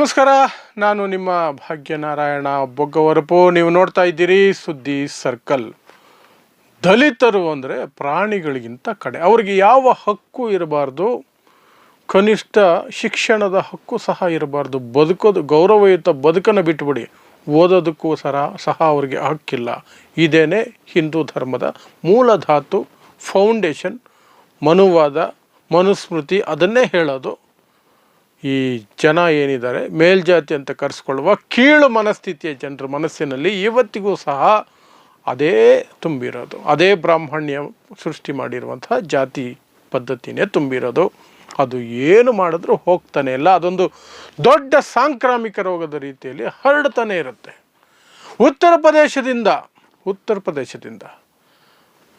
ನಮಸ್ಕಾರ, ನಾನು ನಿಮ್ಮ ಭಾಗ್ಯನಾರಾಯಣ ಬೊಗ್ಗವರಪು ನೀವು ನೋಡ್ತಾ ಇದ್ದೀರಿ ಸುದ್ದಿ ಸರ್ಕಲ್. ದಲಿತರು ಅಂದರೆ ಪ್ರಾಣಿಗಳಿಗಿಂತ ಕಡೆ. ಅವರಿಗೆ ಯಾವ ಹಕ್ಕು ಇರಬಾರ್ದು? ಕನಿಷ್ಠ ಶಿಕ್ಷಣದ ಹಕ್ಕು ಸಹ ಇರಬಾರ್ದು. ಬದುಕೋದು, ಗೌರವಯುತ ಬದುಕನ್ನು ಬಿಟ್ಟುಬಿಡಿ ಓದೋದಕ್ಕೂ ಸಹ ಸಹ ಅವರಿಗೆ ಹಕ್ಕಿಲ್ಲ. ಇದೇನೆ ಹಿಂದೂ ಧರ್ಮದ ಮೂಲಧಾತು ಫೌಂಡೇಶನ್, ಮನುವಾದ, ಮನುಸ್ಮೃತಿ, ಅದನ್ನೇ ಹೇಳೋದು. ಈ ಜನ ಏನಿದ್ದಾರೆ, ಮೇಲ್ಜಾತಿ ಅಂತ ಕರೆಸ್ಕೊಳ್ಳುವ ಕೀಳು ಮನಸ್ಥಿತಿಯ ಜನರ ಮನಸ್ಸಿನಲ್ಲಿ ಇವತ್ತಿಗೂ ಸಹ ಅದೇ ತುಂಬಿರೋದು. ಅದೇ ಬ್ರಾಹ್ಮಣ್ಯ ಸೃಷ್ಟಿ ಮಾಡಿರುವಂತಹ ಜಾತಿ ಪದ್ಧತಿನೇ ತುಂಬಿರೋದು. ಅದು ಏನು ಮಾಡಿದ್ರೂ ಹೋಗ್ತಾನೆ ಇಲ್ಲ. ಅದೊಂದು ದೊಡ್ಡ ಸಾಂಕ್ರಾಮಿಕ ರೋಗದ ರೀತಿಯಲ್ಲಿ ಹರಡ್ತಾನೆ ಇರುತ್ತೆ. ಉತ್ತರ ಪ್ರದೇಶದಿಂದ ಉತ್ತರ ಪ್ರದೇಶದಿಂದ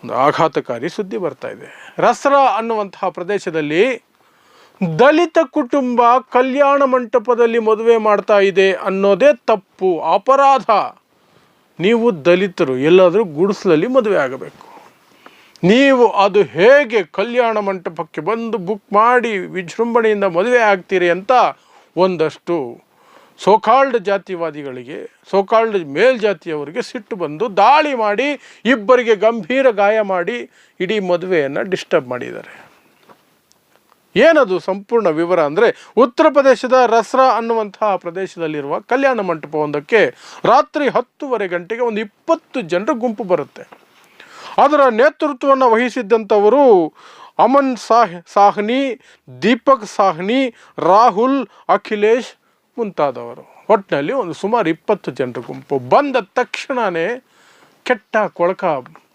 ಒಂದು ಆಘಾತಕಾರಿ ಸುದ್ದಿ ಬರ್ತಾ ಇದೆ. ರಸ್ರ ಅನ್ನುವಂತಹ ಪ್ರದೇಶದಲ್ಲಿ ದಲಿತ ಕುಟುಂಬ ಕಲ್ಯಾಣ ಮಂಟಪದಲ್ಲಿ ಮದುವೆ ಮಾಡ್ತಾ ಇದೆ ಅನ್ನೋದೇ ತಪ್ಪು, ಅಪರಾಧ. ನೀವು ದಲಿತರು, ಎಲ್ಲಾದರೂ ಗುಡಿಸಲಲ್ಲಿ ಮದುವೆ ಆಗಬೇಕು. ನೀವು ಅದು ಹೇಗೆ ಕಲ್ಯಾಣ ಮಂಟಪಕ್ಕೆ ಬಂದು ಬುಕ್ ಮಾಡಿ ವಿಜೃಂಭಣೆಯಿಂದ ಮದುವೆ ಆಗ್ತೀರಿ ಅಂತ ಒಂದಷ್ಟು ಸೋಕಾಲ್ಡ್ ಜಾತಿವಾದಿಗಳಿಗೆ, ಸೋಕಾಲ್ಡ್ ಮೇಲ್ಜಾತಿಯವರಿಗೆ ಸಿಟ್ಟು ಬಂದು ದಾಳಿ ಮಾಡಿ, ಇಬ್ಬರಿಗೆ ಗಂಭೀರ ಗಾಯ ಮಾಡಿ ಇಡೀ ಮದುವೆಯನ್ನು ಡಿಸ್ಟರ್ಬ್ ಮಾಡಿದ್ದಾರೆ. ಏನದು ಸಂಪೂರ್ಣ ವಿವರ ಅಂದರೆ ಉತ್ತರ ಪ್ರದೇಶದ ರಸ್ರಾ ಅನ್ನುವಂತಹ ಪ್ರದೇಶದಲ್ಲಿರುವ ಕಲ್ಯಾಣ ಮಂಟಪವೊಂದಕ್ಕೆ ರಾತ್ರಿ ಹತ್ತುವರೆ ಗಂಟೆಗೆ ಒಂದು ಇಪ್ಪತ್ತು ಜನರ ಗುಂಪು ಬರುತ್ತೆ. ಅದರ ನೇತೃತ್ವವನ್ನು ವಹಿಸಿದ್ದಂಥವರು ಅಮನ್ ಸಾಹ್, ಸಾಹ್ನಿ, ದೀಪಕ್ ಸಾಹ್ನಿ, ರಾಹುಲ್, ಅಖಿಲೇಶ್ ಮುಂತಾದವರು. ಒಟ್ಟಿನಲ್ಲಿ ಒಂದು ಸುಮಾರು ಇಪ್ಪತ್ತು ಜನರ ಗುಂಪು. ಬಂದ ತಕ್ಷಣವೇ ಕೆಟ್ಟ ಕೊಳಕ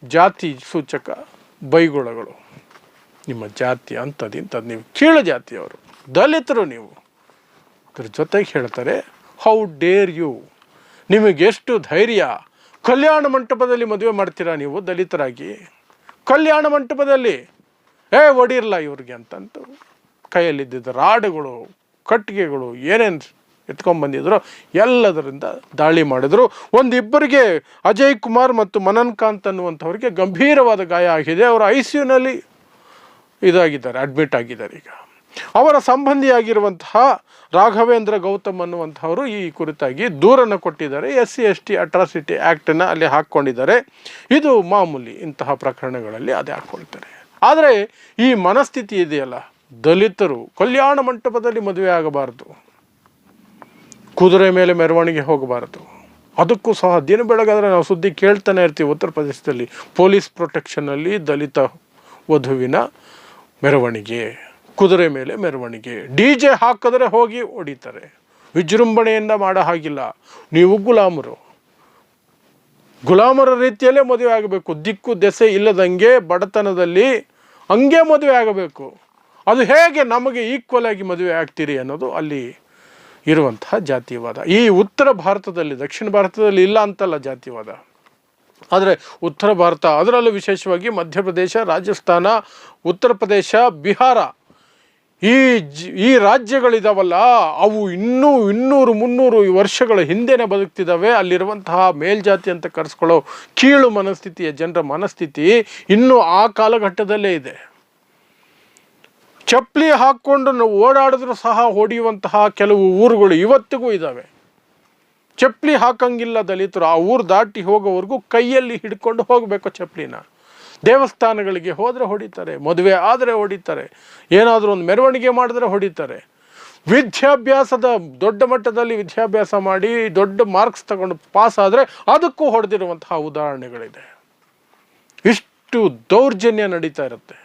ಜಾತಿ ಸೂಚಕ ಬೈಗುಳಗಳು. ನಿಮ್ಮ ಜಾತಿ ಅಂಥದ್ದು ಇಂಥದ್ದು ನೀವು ಕೀಳು ಜಾತಿಯವರು, ದಲಿತರು ನೀವು. ಅದ್ರ ಜೊತೆಗೆ ಹೇಳ್ತಾರೆ ಹೌ ಡೇರ್ ಯು ನಿಮಗೆಷ್ಟು ಧೈರ್ಯ? ಕಲ್ಯಾಣ ಮಂಟಪದಲ್ಲಿ ಮದುವೆ ಮಾಡ್ತೀರಾ ನೀವು ದಲಿತರಾಗಿ? ಕಲ್ಯಾಣ ಮಂಟಪದಲ್ಲಿ? ಏ ಒಡಿರಲ್ಲ ಇವ್ರಿಗೆ ಅಂತಂತು ಕೈಯಲ್ಲಿದ್ದಿದ್ದ ರಾಡುಗಳು, ಕಟ್ಟಿಗೆಗಳು ಏನೇನು ಎತ್ಕೊಂಡ್ಬಂದಿದ್ರು ಎಲ್ಲದರಿಂದ ದಾಳಿ ಮಾಡಿದ್ರು. ಒಂದಿಬ್ಬರಿಗೆ ಅಜಯ್ ಕುಮಾರ್ ಮತ್ತು ಮನನ್ ಕಾಂತ್ ಅನ್ನುವಂಥವ್ರಿಗೆ ಗಂಭೀರವಾದ ಗಾಯ ಆಗಿದೆ. ಅವರು ಐ ಸಿ ಯುನಲ್ಲಿ ಇದಾಗಿದ್ದಾರೆ ಅಡ್ಮಿಟ್ ಆಗಿದ್ದಾರೆ ಈಗ. ಅವರ ಸಂಬಂಧಿಯಾಗಿರುವಂತಹ ರಾಘವೇಂದ್ರ ಗೌತಮ್ ಅನ್ನುವಂಥವರು ಈ ಕುರಿತಾಗಿ ದೂರನ್ನು ಕೊಟ್ಟಿದ್ದಾರೆ. S C S T atrocity ಆ್ಯಕ್ಟನ್ನು ಅಲ್ಲಿ ಹಾಕ್ಕೊಂಡಿದ್ದಾರೆ. ಇದು ಮಾಮೂಲಿ ಇಂತಹ ಪ್ರಕರಣಗಳಲ್ಲಿ ಅದೇ ಹಾಕ್ಕೊಳ್ತಾರೆ. ಆದರೆ ಈ ಮನಸ್ಥಿತಿ ಇದೆಯಲ್ಲ, ದಲಿತರು ಕಲ್ಯಾಣ ಮಂಟಪದಲ್ಲಿ ಮದುವೆ ಆಗಬಾರದು. ಕುದುರೆ ಮೇಲೆ ಮೆರವಣಿಗೆ ಹೋಗಬಾರದು. ಅದಕ್ಕೂ ಸಹ ದಿನ ಬೆಳಗಾದರೆ ನಾವು ಸುದ್ದಿ ಕೇಳ್ತಾನೆ ಇರ್ತೀವಿ ಉತ್ತರ ಪ್ರದೇಶದಲ್ಲಿ. ಪೊಲೀಸ್ ಪ್ರೊಟೆಕ್ಷನ್ನಲ್ಲಿ ದಲಿತ ವಧುವಿನ ಮೆರವಣಿಗೆ, ಕುದುರೆ ಮೇಲೆ ಮೆರವಣಿಗೆ. ಡಿ ಜೆ ಹಾಕಿದ್ರೆ ಹೋಗಿ ಹೊಡಿತಾರೆ. ವಿಜೃಂಭಣೆಯಿಂದ ಮಾಡೋ ಹಾಗಿಲ್ಲ. ನೀವು ಗುಲಾಮರು. ಗುಲಾಮರ ರೀತಿಯಲ್ಲೇ ಮದುವೆ ಆಗಬೇಕು. ದಿಕ್ಕು, ದೆಸೆ ಇಲ್ಲದಂಗೆ ಬಡತನದಲ್ಲಿ ಹಂಗೆ ಮದುವೆ ಆಗಬೇಕು. ಅದು ಹೇಗೆ ನಮಗೆ ಈಕ್ವಲ್ ಆಗಿ ಮದುವೆ ಆಗ್ತೀರಿ ಅನ್ನೋದು ಅಲ್ಲಿ ಇರುವಂತಹ ಜಾತಿವಾದ. ಈ ಉತ್ತರ ಭಾರತದಲ್ಲಿ, ದಕ್ಷಿಣ ಭಾರತದಲ್ಲಿ ಇಲ್ಲ ಅಂತಲ್ಲ ಜಾತಿವಾದ. ಆದರೆ ಉತ್ತರ ಭಾರತ, ಅದರಲ್ಲೂ ವಿಶೇಷವಾಗಿ ಮಧ್ಯಪ್ರದೇಶ, ರಾಜಸ್ಥಾನ, ಉತ್ತರ ಪ್ರದೇಶ, ಬಿಹಾರ. ಈ ಜ್, ಈ ರಾಜ್ಯಗಳಿದಾವಲ್ಲ, ಅವು ಇನ್ನೂ ಇನ್ನೂರು ಮುನ್ನೂರು ವರ್ಷಗಳ ಹಿಂದೆನೇ ಬದುಕ್ತಿದ್ದಾವೆ ಅಲ್ಲಿರುವಂತಹ ಮೇಲ್ಜಾತಿ ಅಂತ ಕರೆಸ್ಕೊಳ್ಳೋ ಕೀಳು ಮನಸ್ಥಿತಿಯ ಜನರ ಮನಸ್ಥಿತಿ ಇನ್ನೂ ಆ ಕಾಲಘಟ್ಟದಲ್ಲೇ ಇದೆ. ಚಪ್ಪಲಿ ಹಾಕ್ಕೊಂಡು ಓಡಾಡಿದ್ರು ಸಹ ಹೊಡೆಯುವಂತಹ ಕೆಲವು ಊರುಗಳು ಇವತ್ತಿಗೂ ಇದ್ದಾವೆ ಚಪ್ಪಲಿ ಹಾಕಂಗಿಲ್ಲ ದಲಿತರು ಆ ಊರು ದಾಟಿ ಹೋಗೋವರೆಗೂ ಕೈಯಲ್ಲಿ ಹಿಡ್ಕೊಂಡು ಹೋಗಬೇಕು ಚಪ್ಪಲಿನ. ದೇವಸ್ಥಾನಗಳಿಗೆ ಹೋದರೆ ಹೊಡಿತಾರೆ, ಮದುವೆ ಆದರೆ ಹೊಡಿತಾರೆ, ಏನಾದರೂ ಒಂದು ಮೆರವಣಿಗೆ ಮಾಡಿದ್ರೆ ಹೊಡಿತಾರೆ. ವಿದ್ಯಾಭ್ಯಾಸದ ದೊಡ್ಡ ಮಟ್ಟದಲ್ಲಿ ವಿದ್ಯಾಭ್ಯಾಸ ಮಾಡಿ ದೊಡ್ಡ ಮಾರ್ಕ್ಸ್ ತಗೊಂಡು ಪಾಸ್ ಆದರೆ ಅದಕ್ಕೂ ಹೊಡೆದಿರುವಂತಹ ಉದಾಹರಣೆಗಳಿದೆ. ಇಷ್ಟು ದೌರ್ಜನ್ಯ ನಡೀತಾ ಇರುತ್ತೆ.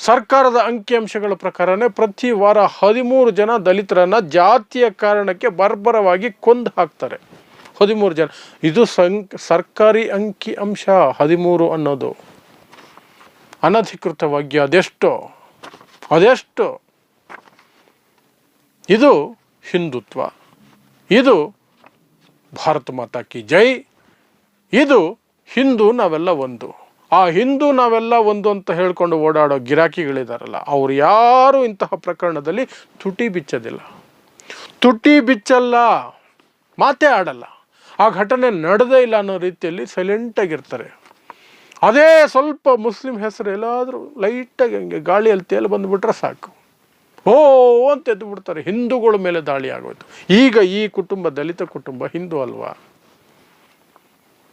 ಸರ್ಕಾರದ ಅಂಕಿಅಂಶಗಳ ಪ್ರಕಾರನೇ ಪ್ರತಿ ವಾರ ಹದಿಮೂರು ಜನ ದಲಿತರನ್ನ ಜಾತಿಯ ಕಾರಣಕ್ಕೆ ಬರ್ಬರವಾಗಿ ಕೊಂದು ಹಾಕ್ತಾರೆ. ಹದಿಮೂರು ಜನ. ಇದು ಸರ್ಕಾರಿ ಅಂಕಿ ಅಂಶ ಹದಿಮೂರು ಅನ್ನೋದು. ಅನಧಿಕೃತವಾಗಿ ಅದೆಷ್ಟು ಅದೆಷ್ಟು. ಇದು ಹಿಂದುತ್ವ. ಇದು ಭಾರತ ಮಾತಾ ಕಿ ಜೈ. ಇದು ಹಿಂದೂ ನಾವೆಲ್ಲ ಒಂದು. ಆ ಹಿಂದೂ ನಾವೆಲ್ಲ ಒಂದು ಅಂತ ಹೇಳ್ಕೊಂಡು ಓಡಾಡೋ ಗಿರಾಕಿಗಳಿದಾರಲ್ಲ, ಅವ್ರು ಯಾರು ಇಂತಹ ಪ್ರಕರಣದಲ್ಲಿ ತುಟಿ ಬಿಚ್ಚೋದಿಲ್ಲ. ತುಟಿ ಬಿಚ್ಚಲ್ಲ, ಮಾತೇ ಆಡಲ್ಲ. ಆ ಘಟನೆ ನಡೆದೇ ಇಲ್ಲ ಅನ್ನೋ ರೀತಿಯಲ್ಲಿ ಸೈಲೆಂಟಾಗಿರ್ತಾರೆ ಅದೇ ಸ್ವಲ್ಪ ಮುಸ್ಲಿಂ ಹೆಸರು ಎಲ್ಲಾದರೂ ಲೈಟಾಗಿ ಹಂಗೆ ಗಾಳಿಯಲ್ಲಿ ತೇಲು ಬಂದುಬಿಟ್ರೆ ಸಾಕು. ಓ, ಅಂತ ಎದ್ದು ಬಿಡ್ತಾರೆ ಹಿಂದೂಗಳ ಮೇಲೆ ದಾಳಿ ಆಗೋಯ್ತು. ಈಗ ಈ ಕುಟುಂಬ ದಲಿತ ಕುಟುಂಬ ಹಿಂದೂ ಅಲ್ವಾ?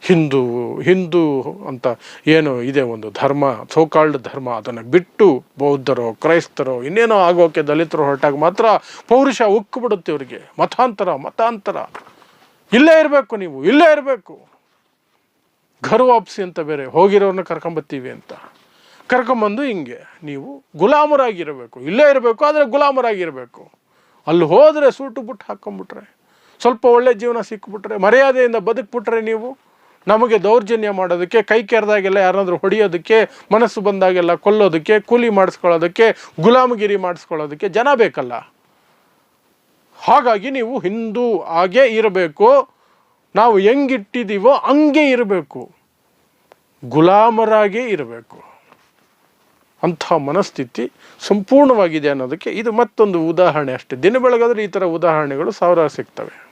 ಹಿಂದೂ ಹಿಂದೂ ಅಂತ ಏನು ಇದೆ ಒಂದು ಧರ್ಮ, ಸೋಕಾಲ್ಡ್ ಧರ್ಮ, ಅದನ್ನು ಬಿಟ್ಟು ಬೌದ್ಧರು, ಕ್ರೈಸ್ತರು, ಇನ್ನೇನೋ ಆಗೋಕೆ ದಲಿತರು ಹೊರಟಾಗ ಮಾತ್ರ ಪೌರುಷ ಉಕ್ಕು ಬಿಡುತ್ತೆ ಇವರಿಗೆ. ಮತಾಂತರ ಮತಾಂತರ. ಇಲ್ಲೇ ಇರಬೇಕು ನೀವು, ಇಲ್ಲೇ ಇರಬೇಕು. ಘರ್ ವಾಪಸಿ ಅಂತ ಬೇರೆ ಹೋಗಿರೋರನ್ನ ಕರ್ಕೊಂಬತ್ತೀವಿ ಅಂತ. ಕರ್ಕೊಂಬಂದು ಹಿಂಗೆ ನೀವು ಗುಲಾಮರಾಗಿರಬೇಕು. ಇಲ್ಲೇ ಇರಬೇಕು ಆದರೆ ಗುಲಾಮರಾಗಿರಬೇಕು. ಅಲ್ಲಿ ಹೋದರೆ ಸೂಟು ಬಿಟ್ಟು ಹಾಕ್ಕೊಂಬಿಟ್ರೆ ಸ್ವಲ್ಪ ಒಳ್ಳೆ ಜೀವನ ಸಿಕ್ಬಿಟ್ರೆ, ಮರ್ಯಾದೆಯಿಂದ ಬದುಕ್ಬಿಟ್ರೆ ನೀವು ನಮಗೆ ದೌರ್ಜನ್ಯ ಮಾಡೋದಕ್ಕೆ, ಕೈ ಕೆರೆದಾಗೆಲ್ಲ ಯಾರಾದರೂ ಹೊಡೆಯೋದಕ್ಕೆ, ಮನಸ್ಸು ಬಂದಾಗೆಲ್ಲ ಕೊಲ್ಲೋದಕ್ಕೆ, ಕೂಲಿ ಮಾಡಿಸ್ಕೊಳ್ಳೋದಕ್ಕೆ, ಗುಲಾಮಗಿರಿ ಮಾಡಿಸ್ಕೊಳ್ಳೋದಕ್ಕೆ ಜನ ಬೇಕಲ್ಲ. ಹಾಗಾಗಿ ನೀವು ಹಿಂದೂ ಹಾಗೆ ಇರಬೇಕು. ನಾವು ಹೆಂಗಿಟ್ಟಿದ್ದೀವೋ ಹಂಗೆ ಇರಬೇಕು. ಗುಲಾಮರಾಗೇ ಇರಬೇಕು. ಅಂಥ ಮನಸ್ಥಿತಿ ಸಂಪೂರ್ಣವಾಗಿದೆ ಅನ್ನೋದಕ್ಕೆ ಇದು ಮತ್ತೊಂದು ಉದಾಹರಣೆ ಅಷ್ಟೇ. ದಿನ ಬೆಳಗಾದರೆ ಈ ಥರ ಉದಾಹರಣೆಗಳು ಸಾವಿರಾರು ಸಿಗ್ತವೆ.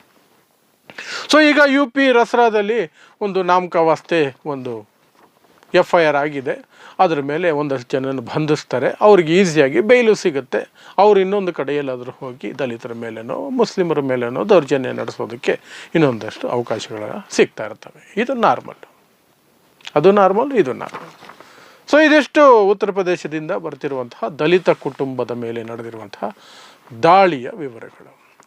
ಸೊ ಈಗ ಯು ಪಿ ರಸರಾದಲ್ಲಿ ಒಂದು ನಾಮಕಾವಾಸ್ತೆ ಒಂದು ಎಫ್ ಐ ಆರ್ ಆಗಿದೆ. ಅದರ ಮೇಲೆ ಒಂದಷ್ಟು ಜನನ ಬಂಧಿಸ್ತಾರೆ. ಅವ್ರಿಗೆ ಈಸಿಯಾಗಿ ಬೈಲು ಸಿಗುತ್ತೆ. ಅವ್ರು ಇನ್ನೊಂದು ಕಡೆಯಲ್ಲಾದರೂ ಹೋಗಿ ದಲಿತರ ಮೇಲೇನೋ, ಮುಸ್ಲಿಮರ ಮೇಲೇನೋ ದೌರ್ಜನ್ಯ ನಡೆಸೋದಕ್ಕೆ ಇನ್ನೊಂದಷ್ಟು ಅವಕಾಶಗಳ ಸಿಗ್ತಾ ಇರ್ತವೆ. ಇದು ನಾರ್ಮಲ್ ಅದು ನಾರ್ಮಲ್ ಇದು ನಾರ್ಮಲ್ ಸೊ ಇದಿಷ್ಟು ಉತ್ತರ ಪ್ರದೇಶದಿಂದ ಬರ್ತಿರುವಂತಹ ದಲಿತ ಕುಟುಂಬದ ಮೇಲೆ ನಡೆದಿರುವಂತಹ ದಾಳಿಯ ವಿವರಗಳು.